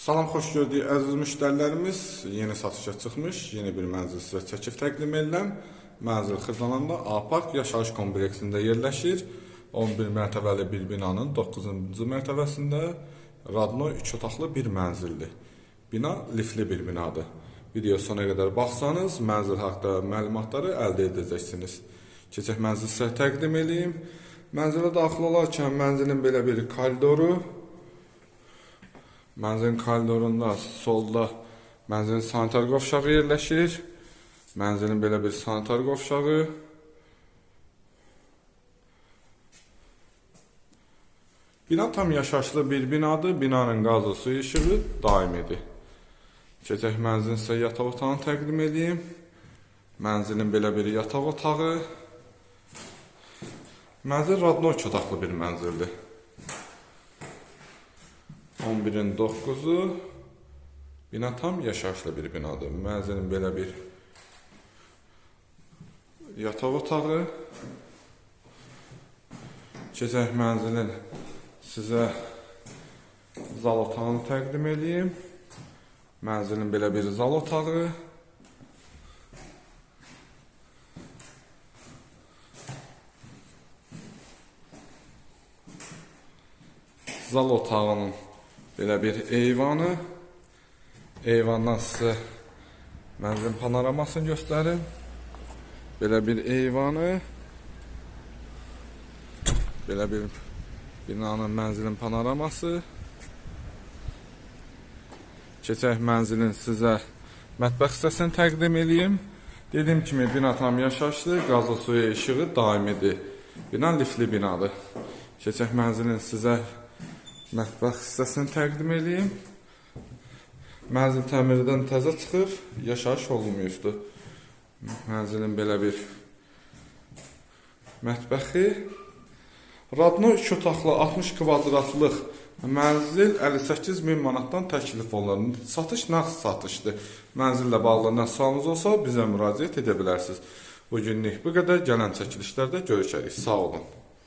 Salam, xoş gördük əziz müştərilərimiz. Yeni satışa çıxmış yeni bir mənzil sizə çəkib təqdim edirəm. Mənzil Xırdalanında Apark yaşayış kompleksində yerləşir. 11 mərtəbəli bir binanın 9-cu mərtəbəsində Radno 3 otaqlı bir mənzildir. Bina liftli bir binadır. Video sona qədər baxsanız, mənzil haqqında məlumatları əldə edəcəksiniz. Keçək mənzil sizə təqdim edeyim. Mənzilə daxil olarkən mənzilin belə bir koridoru, Mənzilin koridorunda solda mənzilin sanitar qovşağı yerləşir. Mənzilin belə bir sanitar qovşağı. Bina tam yaşayışlı bir binadır. Binanın qazı, suyu, işığı daimidir. Keçək mənzilin sizə yataq otağını təqdim edeyim. Mənzilin belə bir yataq otağı. Mənzil Radno 2 otaqlı bir mənzildir. 11-in 9-u bina tam yaşayışlı bir binadır. Mənzilin belə bir yataq otağı. Keçək mənzilin sizə zal otağını təqdim edeyim. Mənzilin belə bir zal otağı. Zal otağının belə bir eyvanı. Eyvandan sizə mənzilin panoramasını göstərim. Belə bir eyvanı. Belə bir binanın mənzilin panoraması. Keçək mənzilin sizə mətbəx hissəsini təqdim edeyim. Dediyim kimi bina tam yaşayışlı, qazlı suya işığı daimidir. Bina liftli binadır. Keçək mənzilin sizə mətbəx hissəsini təqdim edeyim. Mənzil təmirdən təzə çıxır, yaşayış olunmuşdu. Mənzilin belə bir mətbəxi. Radno 2 otaqlı 60 kvadratlıq mənzil 58 min manatdan təklif olunur. Satış nağd satışdır. Mənzillə bağlı nə sualınız olsa bizə müraciət edə bilərsiniz. Bu günlük bu qədər. Gələn çəkilişlərdə görüşərik. Sağ olun.